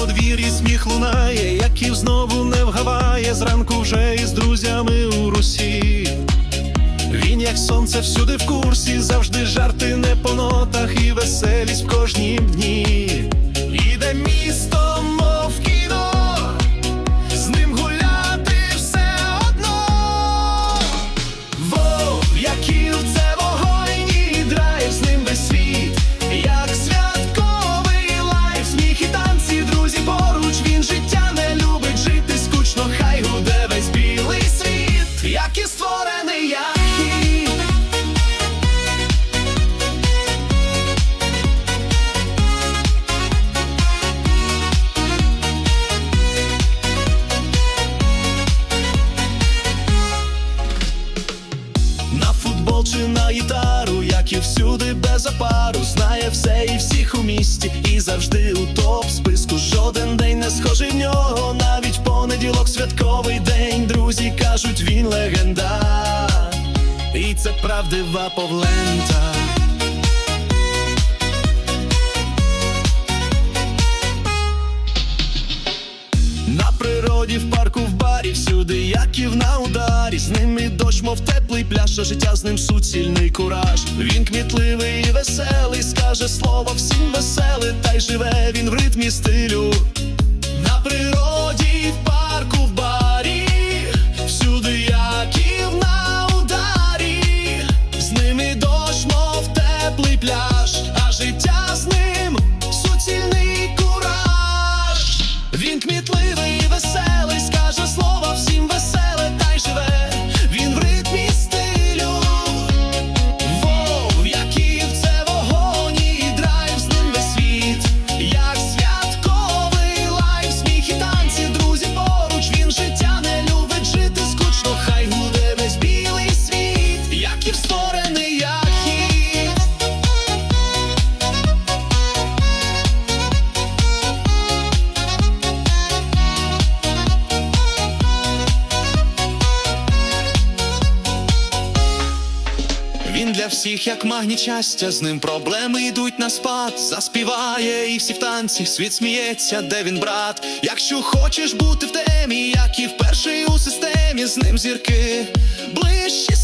подвір'ї сміх лунає, Яків знову не вгаває, зранку вже із друзями у русі. Він, як сонце, всюди в курсі, завжди жарти не по нотах і веселість в кожнім дні. Іде місто, мов кіно, з ним гуляти все одно. Футбол чи на гітару, як і всюди без опару, знає все і всіх у місті, і завжди у топ списку. Жоден день не схожий в нього, навіть понеділок святковий день. Друзі кажуть, він легенда, і це правдива повлента. На природі, в парку, в барі, всюди, яків на ударі. З ним і дощ, мов теплий пляж, а життя з ним суцільний кураж. Він кмітливий і веселий, скаже слово всім веселе, та й живе він в ритмі стилю. Він для всіх, як магніт щастя, з ним проблеми йдуть на спад. Заспіває і всі в танці, світ сміється, де він брат. Якщо хочеш бути в темі, як і вперше у системі, з ним зірки ближче